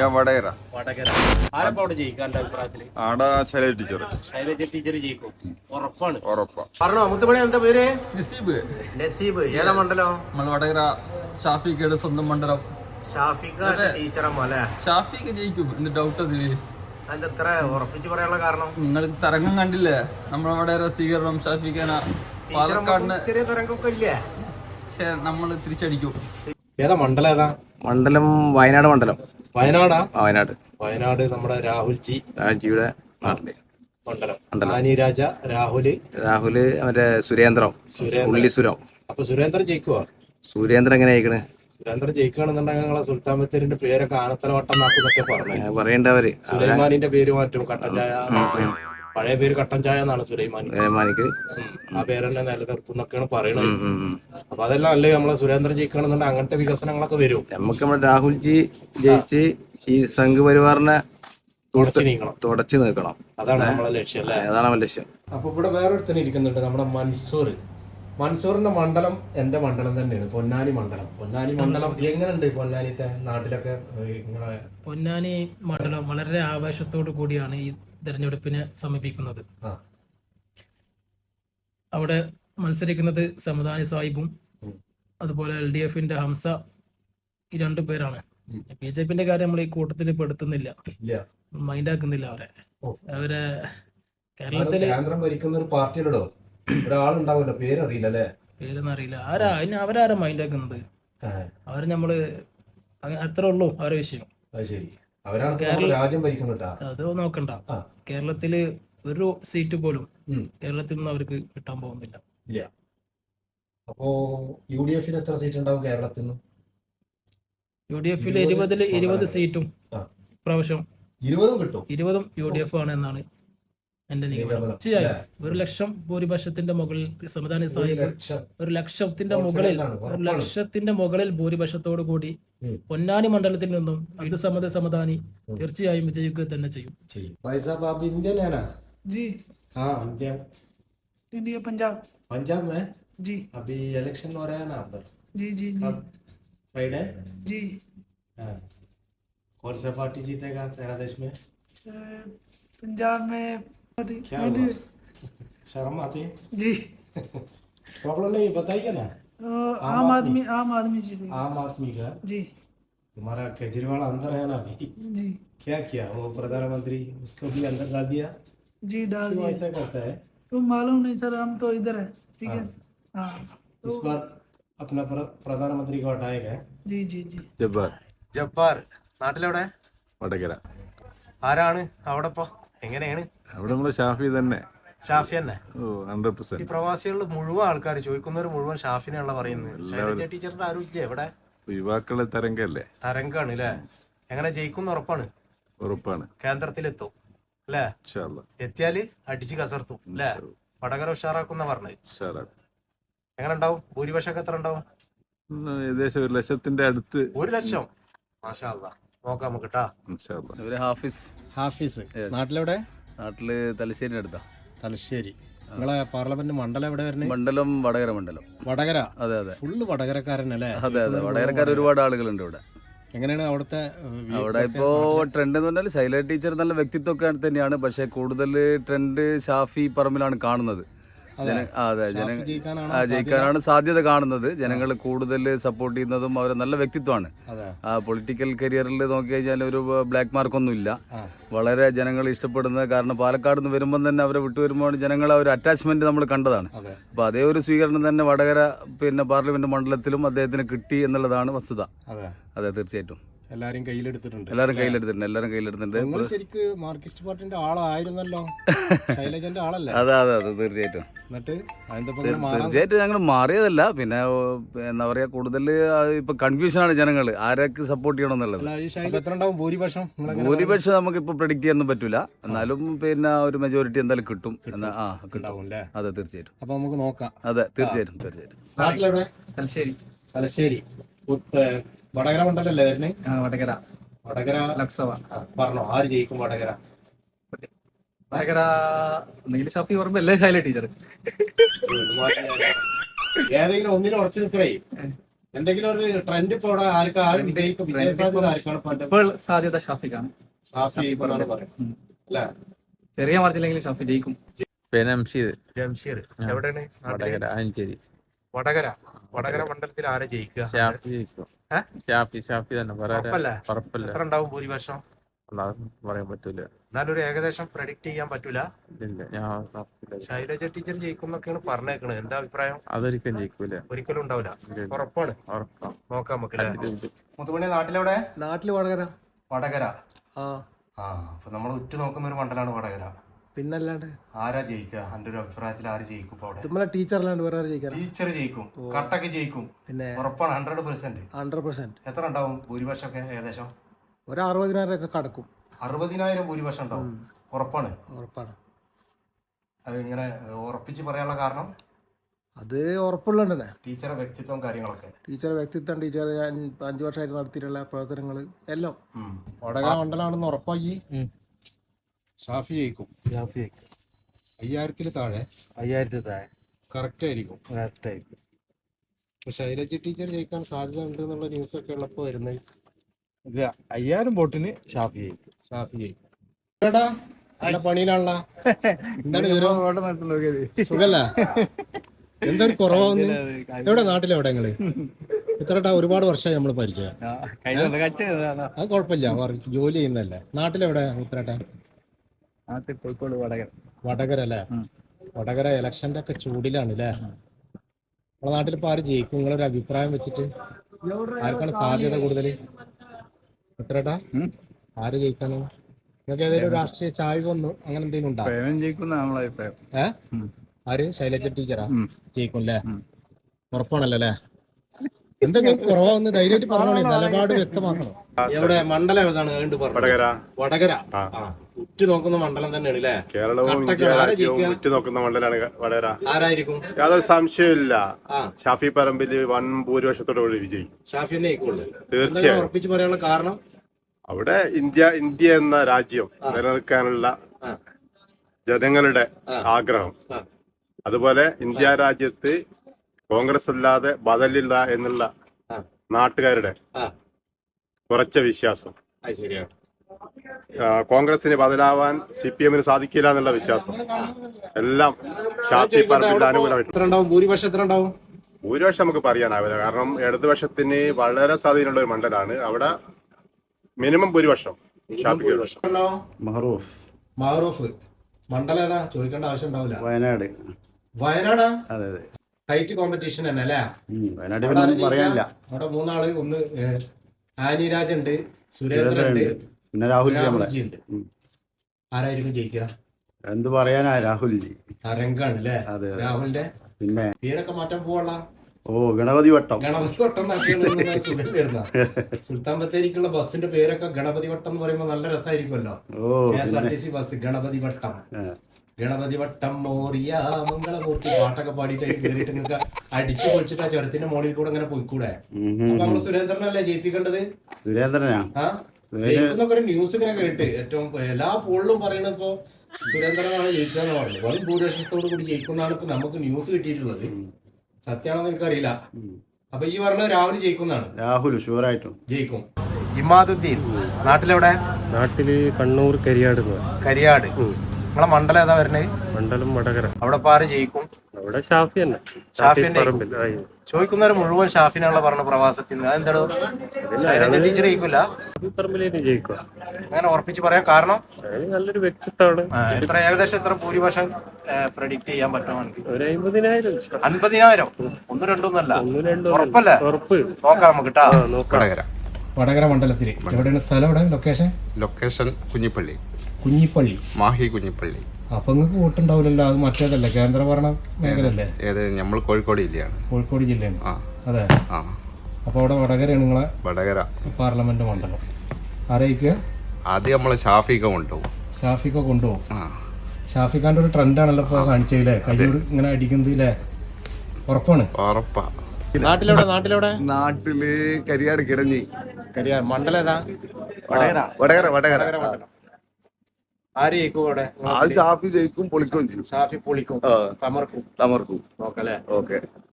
ഞാൻ വടകര. വടകര. ആരപ്പോ അവിടെ ജയിക്കാൻ എന്റെ അഭിപ്രായത്തിൽ? ആടെ ശൈലജ ടീച്ചർ ശൈലജ ടീച്ചർ ജയിക്കും. ഉറപ്പാണ്. ഉറപ്പാ. പറഞ്ഞോ മുത്തുമണി എന്താ പേര്? നസീബ്. നസീബ്. ഏതാ മണ്ഡലം? നമ്മൾ വടകര ഷാഫിക്കയുടെ സ്വന്തം മണ്ഡലം. ഷാഫിക്ക ടീച്ചറമ്മ അല്ലേ? ഷാഫിക്ക് ജയിക്കും എന്ത് ഡൗട്ട് അതിൽ. അതിന്റെ ഇത്ര ഉറപ്പിച്ച് പറയാനുള്ള കാരണം? നിങ്ങൾ തരംഗം കണ്ടില്ലേ? നമ്മളെ വടകര സ്വീകരണം ഷാഫിക്കാന പാലക്കാടിന് ചെറിയ തരംഗമൊക്കെ ഇല്ലേ? പക്ഷെ നമ്മൾ തിരിച്ചടിക്കും. ഏതാ മണ്ഡലം ഏതാ? മണ്ഡലം വയനാട് മണ്ഡലം. വയനാടാ? വയനാട്. വയനാട് നമ്മുടെ രാഹുൽ ജി രാഹുൽജിയുടെ നാട്ടിൽ. മണ്ഡലം. രാജ രാഹുൽ. രാഹുൽ മറ്റേ സുരേന്ദ്രം ഉള്ളി സുരം. അപ്പൊ സുരേന്ദ്രൻ ജയിക്കുവോ? സുരേന്ദ്രൻ എങ്ങനെ ജയിക്കണേ? സുരേന്ദ്രൻ ജയിക്കുകയാണെന്നുണ്ടെങ്കിൽ ഞങ്ങളെ സുൽത്താൻ ബത്തേരിന്റെ പേരൊക്കെ ആനത്തലവട്ടം നാട്ടിൽ നാക്കുന്നൊക്കെ പറഞ്ഞു പറയേണ്ടവര് സുലൈമാനിന്റെ പേര് മാറ്റും കട്ടൻ ചായ. പഴയ പേര് കട്ടൻ ചായ എന്നാണ് സുരൈമാനിക്ക് മാനിക്ക് ആ പേര് തന്നെ നിലനിർത്തുന്നൊക്കെയാണ് പറയുന്നത് അപ്പൊ അതെല്ലാം അല്ലേ നമ്മളെ സുരേന്ദ്രൻ ജയിക്കണമെന്നുണ്ടെങ്കിൽ അങ്ങനത്തെ വികസനങ്ങളൊക്കെ വരും. നമുക്ക് നമ്മുടെ രാഹുൽജി ജയിച്ച് ഈ സംഘ് പരിവാറിനെ തുടച്ചു നീക്കണം തുടച്ചു നിൽക്കണം അതാണ് നമ്മളെ ലക്ഷ്യം അല്ലേ? അതാണ് അവന്റെ ലക്ഷ്യം? അപ്പൊ ഇവിടെ വേറൊരുത്തന്നെ ഇരിക്കുന്നുണ്ട് നമ്മുടെ മൻസൂർ. മൻസൂറിന്റെ മണ്ഡലം എന്റെ മണ്ഡലം തന്നെയാണ് പൊന്നാനി മണ്ഡലം. പൊന്നാനി മണ്ഡലം എങ്ങനെയുണ്ട് പൊന്നാനിത്തെ നാട്ടിലൊക്കെ നിങ്ങളെ? പൊന്നാനി മണ്ഡലം വളരെ ആവേശത്തോടു കൂടിയാണ് ഈ തെരഞ്ഞെടുപ്പിനെ സമീപിക്കുന്നത്. അവിടെ മത്സരിക്കുന്നത് സമദാനി സാഹിബും അതുപോലെ എൽ ഡി എഫിന്റെ ഹംസ ഈ രണ്ടു പേരാണ്. ബി ജെ പിന്റെ കാര്യം നമ്മൾ ഈ കൂട്ടത്തിൽ പെടുത്തുന്നില്ല ഇല്ല. മൈൻഡാക്കുന്നില്ല അവരെ. അവരെ കേരളത്തിൽ കേരളത്തിൽ കേന്ദ്രം ഭരിക്കുന്ന ഒരു പാർട്ടിയിലോ ഒരാളുണ്ടാവുമല്ലോ പേരറിയില്ല അല്ലേ പേരൊന്നും അറിയില്ല. ആരാ അതിന് അവരാരാ മൈൻഡ് ആക്കുന്നത്? അവർ നമ്മൾ അത്ര ഉള്ളൂ അവരെ വിഷയം. അത് ശരി. അവരാണ് രാജ്യം ഭരിക്കുന്നുട്ടാ അത് നോക്കണ്ട. കേരളത്തിൽ ഒരു സീറ്റ് പോലും കേരളത്തിൽ നിന്ന് അവർക്ക് കിട്ടാൻ പോകുന്നില്ല. അപ്പോ യു ഡി എഫിന് എത്ര സീറ്റ് ഉണ്ടാവും കേരളത്തിൽ നിന്ന്? യു ഡി എഫിൽ ഇരുപത് ഇരുപതിൽ ഇരുപത് സീറ്റും ആ. ഇപ്രാവശ്യം ഇരുപതും കിട്ടും. ഇരുപതും യു ഡി എഫ് ആണ് എന്നാണ് എന്റെ നിഗമനം നിഗമനം. തീർച്ചയായും അല്ലേ? ഒരു ലക്ഷം ഭൂരിപക്ഷത്തിന്റെ മുകളിൽ സംവിധാന ഒരു സാഹിബ് ലക്ഷം ഒരു ലക്ഷത്തിന്റെ Confident മുകളിൽ ആണ്, ഒരു ഉറപ്പാണ്. ലക്ഷത്തിന്റെ മുകളിൽ ഭൂരിപക്ഷത്തോടു കൂടി ഉം. പൊന്നാനി മണ്ഡലത്തിൽ നിന്നും അബ്ദുസമദ് സമദാനി ഉം. തീർച്ചയായും വിജയിക്കുക തന്നെ ചെയ്യും ചെയ്യും भाई साहब आप इंडियन है ना जी हाँ इंडियन इंडिया पंजाब पंजाब में जी अभी इलेक्शन हो रहा है ना उधर जी जी जी कब फ्राइडे जी हाँ कौन सा पार्टी जीतेगा तेरा देश में अ, पंजाब में क्या हुआ शर्म आती है जी प्रॉब्लम नहीं बताइए ना अ, आम आदमी आम आदमी जी आम आदमी का जी तुम्हारा केजरीवाल अंदर है ना अभी जी क्या किया वो प्रधानमंत्री उसको भी अंदर डाल दिया जी डाल क्यों दिए ऐसा करता है तो मालूम नहीं सर हम तो इधर है ठीक है हाँ इस बार अपना प्र- प्रधानमंत्री को हटाएगा जी जी जी ജബ്ബാർ ജബ്ബാർ നാട്ടിലെവിടെ വടകര ആരാണ് അവിടെ ഇപ്പൊ എങ്ങനെയാണ് അവിടെ നമ്മളെ ഷാഫി തന്നെ. ഷാഫി തന്നെ. ഓ ഹൺഡ്രഡ് ഈ പെർസെന്റ് പ്രവാസികളിൽ മുഴുവൻ ആൾക്കാർ ചോദിക്കുന്നവർ മുഴുവൻ ഷാഫിനെയുള്ള പറയുന്നത്. ശൈലജ ടീച്ചറിന്റെ ആരും ഇല്ലേ ഇവിടെ യുവാക്കളെ തരംഗല്ലേ? തരംഗാണ് അല്ലേ എങ്ങനെ ജയിക്കുന്ന ഉറപ്പാണ്. ഉറപ്പാണ്. കേന്ദ്രത്തിലെത്തും. അല്ലേ. എത്തിയാൽ അടിച്ച് കസർത്തും അല്ലേ വടകര ഉഷാറാക്കുന്ന പറഞ്ഞത്. എങ്ങനെ ഉണ്ടാവും ഭൂരിപക്ഷമൊക്കെ എത്ര ഉണ്ടാവും ഏകദേശം ഒരു ലക്ഷത്തിന്റെ അടുത്ത്. ഒരു ലക്ഷം. മാഷാ. നോക്കാം നമുക്ക് ഹാഫിസ്. ഹാഫീസ്. നാട്ടിലെവിടെ? നാട്ടിൽ തലശ്ശേരി അടുത്താ. തലശ്ശേരി. നിങ്ങളെ പാർലമെന്റ് മണ്ഡലം എവിടെ വരുന്നത് മണ്ഡലം വടകര മണ്ഡലം. വടകര? അതെ അതെ. ഫുള്ള് വടകരക്കാരനല്ലേ അതെ അതെ. വടകരക്കാർ ഒരുപാട് ആളുകളുണ്ട് ഇവിടെ. എങ്ങനെയാണ് അവിടുത്തെ അവിടെ ഇപ്പോ ട്രെൻഡ് എന്ന് പറഞ്ഞാൽ ശൈല ടീച്ചർ നല്ല വ്യക്തിത്വമൊക്കെ തന്നെയാണ്. പക്ഷെ കൂടുതൽ ട്രെൻഡ് ഷാഫി പറമ്പിലാണ് കാണുന്നത്. അതെ. ജന- ജയിക്കാനാണോ സാധ്യത? കാണുന്നത്. ജനങ്ങൾ കൂടുതൽ സപ്പോർട്ട് ചെയ്യുന്നതും അവർ നല്ല വ്യക്തിത്വമാണ്. പൊളിറ്റിക്കൽ കരിയറിൽ നോക്കി കഴിഞ്ഞാൽ ഒരു ബ്ലാക്ക് മാർക്കൊന്നും ഇല്ല വളരെ ജനങ്ങൾ ഇഷ്ടപ്പെടുന്നത് കാരണം പാലക്കാട് നിന്ന് വരുമ്പോൾ തന്നെ അവരെ വിട്ടു വരുമ്പോൾ ജനങ്ങൾ ആ ഒരു അറ്റാച്ച്മെന്റ് നമ്മൾ കണ്ടതാണ്. അപ്പൊ അതേ ഒരു സ്വീകരണം തന്നെ വടകര പിന്നെ പാർലമെന്റ് മണ്ഡലത്തിലും അദ്ദേഹത്തിന് കിട്ടി എന്നുള്ളതാണ് വസ്തുത. അതെ. തീർച്ചയായിട്ടും. എല്ലാരും കയ്യിലെടുത്തിട്ടുണ്ട്. എല്ലാരും കയ്യിലെടുത്തിട്ടുണ്ട്. എല്ലാരും കയ്യിലെടുത്തിട്ടുണ്ട്. ശരിക്ക് മാർക്സിസ്റ്റ് പാർട്ടിന്റെ ആളായിരുന്നല്ലോ. ശൈലജന്റെ ആളല്ലേ? അതെ അതെ അതെ തീർച്ചയായിട്ടും. തീർച്ചയായിട്ടും ഞങ്ങൾ മാറിയതല്ല. പിന്നെ എന്താ പറയാ കൂടുതൽ ഇപ്പൊ കൺഫ്യൂഷനാണ് ജനങ്ങൾ ആരൊക്കെ സപ്പോർട്ട് ചെയ്യണം എന്നുള്ളത്. ഭൂരിപക്ഷം നമുക്ക് ഇപ്പൊ പ്രഡിക്ട് ചെയ്യാൻ പറ്റൂല. എന്നാലും പിന്നെ ഒരു മെജോറിറ്റി എന്തായാലും കിട്ടും. എന്നാ ആ കിട്ടും. അതെ തീർച്ചയായിട്ടും. അപ്പൊ നമുക്ക് നോക്കാം. അതെ തീർച്ചയായിട്ടും തീർച്ചയായിട്ടും. തലശ്ശേരി. വടകര മണ്ഡലല്ലേ വരുന്നേ? വടകര. വടകര ലോക്സഭ പറഞ്ഞോ ആര് ജയിക്കും വടകര? വടകര നീല ഷാഫി പറയുമ്പോ ശൈല ടീച്ചർ. ഏതെങ്കിലും ഒന്നിനും ഉറച്ചു നിൽക്കണേ. എന്തെങ്കിലും ഒരു ട്രെൻഡ് ഇപ്പൊ ഇവിടെ ആർക്കും ആരും വിജയിക്കും വിജയസാധ്യത ആർക്കാണ് ഇപ്പൊ എന്റെ ഇപ്പോൾ സാധ്യത ഷാഫിക്കാണ്. ഷാഫി പറയുന്നത്. അല്ലേ? ചെറിയ മാർജിനിലെങ്കിലും ഷാഫി ജയിക്കും. പിന്നെ ജംഷീർ എവിടെയാണ് വടകര. അഞ്ചേരി വടകര. വടകര മണ്ഡലത്തിൽ ആരെ ജയിക്കുക? ഷാഫി ജയിക്കും? ഷാഫി ഷാഫി തന്നെ. ഉണ്ടാവും ഭൂരിപക്ഷം? പറയാൻ പറ്റൂല. എന്നാലും ഒരു ഏകദേശം പ്രഡിക്ട് ചെയ്യാൻ പറ്റൂല. ഇല്ല ഞാൻ ശൈലജ ടീച്ചർ ജയിക്കും എന്നൊക്കെയാണ് പറഞ്ഞേക്കണത് എന്താ അഭിപ്രായം? അതൊരിക്കലും ജയിക്കൂല. ഒരിക്കലും ഉണ്ടാവില്ല. ഉറപ്പാണ്. നോക്കാം നമുക്ക് മുത്തുമണി നാട്ടിലെവിടെ? നാട്ടിൽ വടകര. വടകര. ആ. ആ അപ്പൊ നമ്മൾ ഉറ്റു നോക്കുന്ന ഒരു മണ്ഡലമാണ് വടകര. പിന്നല്ലാണ്ട്? ആരാ ജയിക്കുക എന്റെ ഒരു അഭിപ്രായത്തിൽ ആര് ജയിക്കും നമ്മളെ ടീച്ചറിലാണ്ട് വേറെ ആര് ജയിക്കാൻ ടീച്ചർ ജയിക്കും. കട്ടക്ക് ജയിക്കും. പിന്നെ? ഉറപ്പാണ് ഹൺഡ്രഡ് പെർസെന്റ് ഹൺഡ്രഡ് പെർസെന്റ് എത്ര ഉണ്ടാവും? ഭൂരിപക്ഷം ഒക്കെ ഏകദേശം? ഒരു അറുപതിനായിരം ഒക്കെ കടക്കും. അറുപതിനായിരം ഭൂരിപക്ഷം ഉണ്ടാവും. ഉറപ്പാണ്. ഉറപ്പാണ്. അത് ഇങ്ങനെ ഉറപ്പിച്ച് പറയാനുള്ള കാരണം? അത് ഉറപ്പുള്ളത് തന്നെ ടീച്ചറെ വ്യക്തിത്വം കാര്യങ്ങളൊക്കെ. ടീച്ചറെ വ്യക്തിത്വം ടീച്ചർ അഞ്ചു വർഷമായിട്ട് നടത്തിയിട്ടുള്ള പ്രവർത്തനങ്ങൾ എല്ലാം. വടകര മണ്ഡലമാണെന്ന് ഉറപ്പാക്കി? ഷാഫി ജയിക്കും. ഷാഫി അയ്യായിരത്തിൽ താഴെ? അയ്യായിരത്തിൽ താഴെ. കറക്റ്റ് ആയിരിക്കും. കറക്റ്റായിരിക്കും പക്ഷെ ശൈലജ ടീച്ചർ ജയിക്കാൻ സാധ്യത ഉണ്ട് എന്നുള്ള ന്യൂസ് ഒക്കെ ഉള്ളപ്പോ വരുന്നത്. ഇല്ല അയ്യായിരം ബോട്ടിന് ഷാഫി ജയിക്കും ഷാഫി ജയിക്കും പണിയിലാണല്ലോ എന്താണ് വിവരം? സുഖല്ല? കുറവാന്ന്? എവിടെ നിങ്ങൾ? ഇത്രട്ടാ ഒരുപാട് വർഷമായി നമ്മൾ പരിചയം. അത് കുഴപ്പമില്ല ജോലി ചെയ്യുന്നല്ലേ നാട്ടിലെവിടെ കോഴിക്കോട് വടകര. വടകര അല്ലേ വടകര ഇലക്ഷന്റെ ഒക്കെ ചൂടിലാണ് അല്ലേ നമ്മളെ നാട്ടിൽ ഇപ്പൊ ആര് ജയിക്കും? നിങ്ങളൊരു അഭിപ്രായം വെച്ചിട്ട് ആർക്കാണ് സാധ്യത കൂടുതൽ ഉത്തരട്ടാ ആര് ജയിക്കാനോ? നിങ്ങൾക്ക് ഏതെങ്കിലും രാഷ്ട്രീയ ഒന്നും അങ്ങനെ എന്തെങ്കിലും ഉണ്ടോ? പ്രേമം ജയിക്കുന്ന നമ്മളെ അഭിപ്രായം ഏ ആര്? ശൈലജ ടീച്ചറാ. ജയിക്കും അല്ലേ. ഉറപ്പാണല്ലോ അല്ലേ? എന്തെങ്കിലും കുറവാന്ന് ധൈര്യമായിട്ട് പറഞ്ഞോളി. നിലപാട് വ്യക്തമാക്കണം. എവിടെ മണ്ഡലം എവിടെയാണ് കണ്ടു പറഞ്ഞു വടകര. വടകര. ഉറ്റു നോക്കുന്ന മണ്ഡലം തന്നെയാണ് അല്ലേ കേരളവും ഉറ്റു നോക്കുന്ന മണ്ഡലമാണ് വടകര. ആരായിരിക്കും? യാതൊരു സംശയമില്ല ഷാഫി പറമ്പിൽ വൻ ഭൂരിപക്ഷത്തോടെ വിജയിക്കും. ഷാഫി തന്നെ ആയിക്കോളൂ തീർച്ചയായും. ഉറപ്പിച്ച് പറയാനുള്ള കാരണം? അവിടെ ഇന്ത്യ ഇന്ത്യ എന്ന രാജ്യം. നിലനിൽക്കാനുള്ള ജനങ്ങളുടെ ആഗ്രഹം. അതുപോലെ ഇന്ത്യ രാജ്യത്ത് കോൺഗ്രസ് അല്ലാതെ ബദലില്ല എന്നുള്ള. നാട്ടുകാരുടെ കുറച്ച വിശ്വാസം. ആ, കോൺഗ്രസിന് ബദലാവാൻ സി പി എമ്മിന് സാധിക്കില്ല എന്നുള്ള വിശ്വാസം. എല്ലാം ഷാഫി പറമ്പിന്റെ അനുകൂലമായിട്ട് ഭൂരിപക്ഷം എത്ര ഉണ്ടാവും ഭൂരിപക്ഷം നമുക്ക് പറയാനാവില്ല. കാരണം ഇടതുപക്ഷത്തിന് വളരെ സ്വാധീനമുള്ള ഒരു മണ്ഡലമാണ് അവിടെ മിനിമം ഭൂരിപക്ഷം. ഷാഫിക്ക് ഭൂരിപക്ഷം മഹറൂഫ്. മഹറൂഫ്. മണ്ഡലം ഏതാ ചോദിക്കേണ്ട ആവശ്യം ഉണ്ടാവില്ല. വയനാട്. വയനാടാ? അതെ അതെ. ടൈറ്റ് കോമ്പറ്റീഷൻ തന്നെ അല്ലേ? അവിടെ മൂന്നാൾ ഒന്ന് ആനിരാജ് ഉണ്ട് സുരേന്ദ്രൻ ഉണ്ട് പിന്നെ രാഹുൽജി ഉണ്ട്. ആരായിരിക്കും ജയിക്കുക? എന്ത് പറയാനാ രാഹുൽ ജി രംഗാണ് അല്ലേ രാഹുലിന്റെ പിന്നെ? പേരൊക്കെ മാറ്റാൻ പോവാള്ള ഓ ഗണപതി വട്ടം. ഗണപതി വട്ടം നാട്ടിൽ സുഖം വരുന്ന സുൽത്താൻ ബത്തേരിക്കുള്ള ബസ്സിന്റെ പേരൊക്കെ ഗണപതി വട്ടം എന്ന് പറയുമ്പോൾ നല്ല രസമായിരിക്കുമല്ലോ. ഓ K S R T C bus Ganapathi Vattam. Ganapathi Vattam Moriah Mangalmurti പാട്ടൊക്കെ പാടിയിട്ട് കയറിയിട്ട് നിങ്ങൾക്ക് അടിച്ചു പൊളിച്ചിട്ട് ആ ചുരത്തിന്റെ മുകളിൽ കൂടെ അങ്ങനെ പോയിക്കൂടെ? അപ്പൊ നമ്മൾ സുരേന്ദ്രനല്ലേ ജയിപ്പിക്കേണ്ടത്? സുരേന്ദ്രനാ? ആ? ജയിക്കുന്നൊക്കെ ഒരു ന്യൂസ് ഇങ്ങനെ കേട്ട് ഏറ്റവും എല്ലാ പോളിലും പറയണ ഇപ്പൊ സുരേന്ദ്രനാണ് ജയിക്കുക എന്ന് പറഞ്ഞു വൻ ഭൂരിപക്ഷത്തോട് കൂടി ജയിക്കുന്നതാണ് ഇപ്പൊ നമുക്ക് ന്യൂസ് കിട്ടിയിട്ടുള്ളത്. സത്യമാണെന്ന് എനിക്കറിയില്ല. അറിയില്ല അപ്പൊ ഈ പറഞ്ഞ രാഹുൽ ജയിക്കുന്നതാണ്. രാഹുൽ ഷുവറായിട്ടും ജയിക്കും. ഇമാദുദ്ദീൻ നാട്ടിലെവിടെ? നാട്ടിൽ കണ്ണൂർ കരിയാട് കരിയാട്. നിങ്ങളെ മണ്ഡലം ഏതാ വരണേ? മണ്ഡലം വടകര. അവിടെ ആര് ജയിക്കും? അവിടെ ഷാഫി തന്നെ. ഷാഫി തന്നെ പറമ്പിൽ ആ, ഈ ചോദിക്കുന്നവർ മുഴുവൻ ഷാഫിനാണല്ലോ പറഞ്ഞ പ്രവാസത്തിൽ നിന്ന്. അതെന്താടോ? ശൈലജ ടീച്ചർ ജയിക്കില്ല അങ്ങനെ ഉറപ്പിച്ച് പറയാൻ കാരണം? നല്ലൊരു വ്യക്തിത്വമാണ്. എത്ര ഏകദേശം എത്ര ഭൂരിപക്ഷം പ്രഡിക്ട് ചെയ്യാൻ അമ്പതിനായിരം. അൻപതിനായിരം? ഒന്ന് രണ്ടൊന്നല്ല ഉറപ്പല്ലേ? ഉറപ്പ്. നോക്കാം നമുക്ക് കേട്ടാ വടകര. മണ്ഡലത്തിൽ എവിടെയാണ് സ്ഥലം എവിടെ ലൊക്കേഷൻ ലൊക്കേഷൻ കുഞ്ഞിപ്പള്ളി. കുഞ്ഞിപ്പള്ളി. മാഹി കുഞ്ഞിപ്പള്ളി. അപ്പൊ നിങ്ങൾക്ക് വോട്ടുണ്ടാവില്ലല്ലോ അത് മറ്റേതല്ലേ കേന്ദ്രഭരണ മേഖലല്ലേ ഏത് നമ്മൾ കോഴിക്കോട് ജില്ലയാണ്. കോഴിക്കോട് ജില്ലയാണ്. അതെ. അപ്പൊ അവിടെ വടകരയാണ് നിങ്ങളെ വടകര. പാർലമെന്റ് മണ്ഡലം. ആരയിക്കുക? ആദ്യം നമ്മൾ ഷാഫിക്ക കൊണ്ടുപോകും. ഷാഫിക്ക കൊണ്ടുപോകും. ഷാഫിക്കാന്റെ ഷാഫിഖാന്റെ ഒരു ട്രെൻഡാണല്ലോ ഇപ്പൊ കാണിച്ചതില്ലേ കയ്യോട് ഇങ്ങനെ അടിക്കുന്നതില്ലേ ഉറപ്പാണ്? ഉറപ്പാ. നാട്ടിലെവിടെ നാട്ടിലെവിടെ? നാട്ടിൽ കരിയാട് കിടഞ്ഞി. കരിയാട് മണ്ഡലം ഏതാ? വടകര വടകര. വടകര മണ്ഡലം. ആര് ജയിക്കും അവിടെ? ആ ഷാഫി ജയിക്കും പൊളിക്കുകയും ചെയ്യും ഷാഫി പൊളിക്കും. തമർക്കും. തമർക്കും. നോക്കല്ലേ? ഓക്കെ.